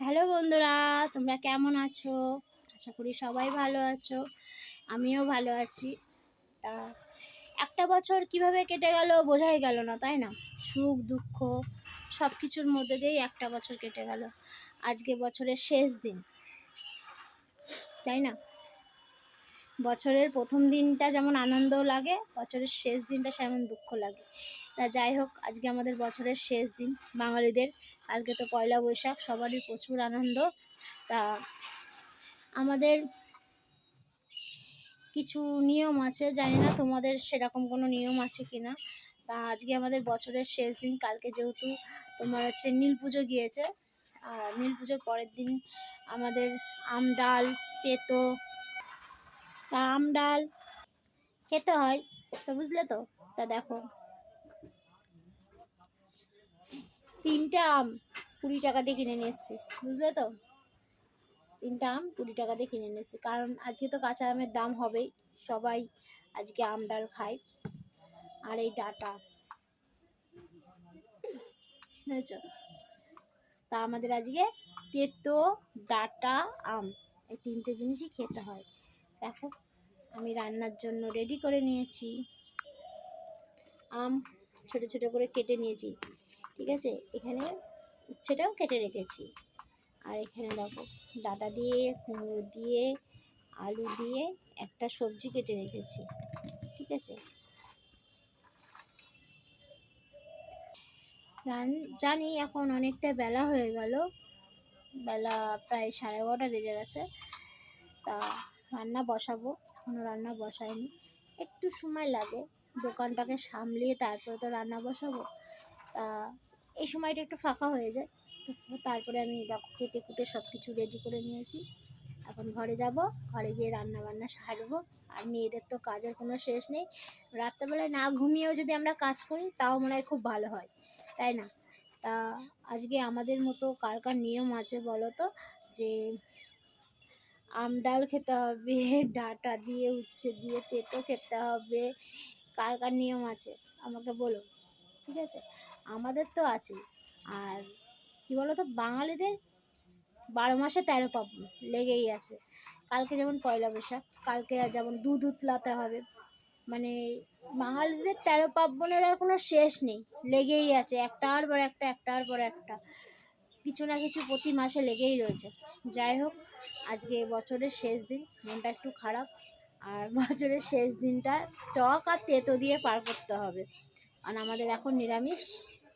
Hello বন্ধুরা, তোমরা কেমন আছো? আশা করি সবাই ভালো আছো, আমিও ভালো আছি। তা একটা বছর কীভাবে কেটে গেল বোঝাই গেল না, তাই না? সুখ, দুঃখ সব কিছুর মধ্যে দিয়েই একটা বছর কেটে গেল। আজকে বছরের শেষ দিন, তাই না? বছরের প্রথম দিনটা যেমন আনন্দ লাগে, বছরের শেষ দিনটা সেমন দুঃখ লাগে। তা যাই হোক, আজকে আমাদের বছরের শেষ দিন। বাঙালিদের, কালকে তো পয়লা বৈশাখ, সবারই প্রচুর আনন্দ। তা আমাদের কিছু নিয়ম আছে, জানি না তোমাদের সেরকম কোনো নিয়ম আছে কি না তা আজকে আমাদের বছরের শেষ দিন, কালকে যেহেতু তোমার হচ্ছে নীল পুজো গিয়েছে, আর নীল পুজোর পরের দিন আমাদের আম, ডাল, তেতো তা আম ডাল খেতে হয়, তো বুঝলে তো? তা দেখো। তিনটা আম কুড়ি টাকা দিয়ে কিনে নিয়ে এসেছি, বুঝলে তো? তিনটা আম কুড়ি টাকা দিয়ে কিনে নিয়ে এসেছি, কারণ আজকে তো কাঁচা আমের দাম হবেই, সবাই আজকে আম ডাল খায়। আর এই ডাটা। তা আমাদের আজকে তেতো ডাটা আম, এই তিনটে জিনিসই খেতে হয়। দেখো, আমি রান্নার জন্য রেডি করে নিয়েছি। আম ছোট ছোট করে কেটে নিয়েছি, ঠিক আছে? এখানে উচ্ছেটাও কেটে রেখেছি। আর এখানে দেখো, ডাটা দিয়ে, কুমড়ো দিয়ে, আলু দিয়ে একটা সবজি কেটে রেখেছি, ঠিক আছে? রান, জানি এখন অনেকটা বেলা হয়ে গেল। বেলা প্রায় সাড়ে বারোটা বেজে গেছে। তা রান্না বসাবো এখনও রান্না বসাইনি। একটু সময় লাগে, দোকানটাকে সামলিয়ে তারপরে তো রান্না বসাবো। তা এই সময়টা একটু ফাঁকা হয়ে যায়, তো তারপরে আমি দেখো কেটে কুটে সব কিছু রেডি করে নিয়েছি। এখন ঘরে যাব, ঘরে গিয়ে রান্না বান্না সারবো, আর মেয়েদের তো কাজের কোনো শেষ নেই। রাত্রেবেলায় না ঘুমিয়েও যদি আমরা কাজ করি, তাও মনে হয় খুব ভালো হয়, তাই না? তা আজকে আমাদের মতো কার কার নিয়ম আছে বলো তো? যে আম ডাল খেতে হবে, ডাঁটা দিয়ে, উচ্ছে দিয়ে, তেতো খেতে হবে। কার কার নিয়ম আছে? আমাকে বলো, ঠিক আছে? আমাদের তো আছে। আর কী বলো তো বাঙালিদের বারো মাসে তেরো পার্বণ লেগেই আছে। কালকে যেমন পয়লা বৈশাখ, কালকে যেমন দুধ উতলাতে হবে। মানে বাঙালিদের তেরো পার্বণের আর কোনো শেষ নেই, লেগেই আছে। একটার পর একটা, একটার পর একটা। কিছু না কিছু প্রতি মাসে লেগেই রয়েছে। যাই হোক, আজকে বছরের শেষ দিন, মনটা একটু খারাপ। আর বছরের শেষ দিনটা টক আর তেতো দিয়ে পার করতে হবে। কারণ আমাদের এখন নিরামিষ,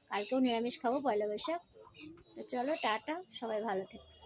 কালকেও নিরামিষ খাব, পয়লা বৈশাখ। তো চলো, টাটা, সবাই ভালো থেকো।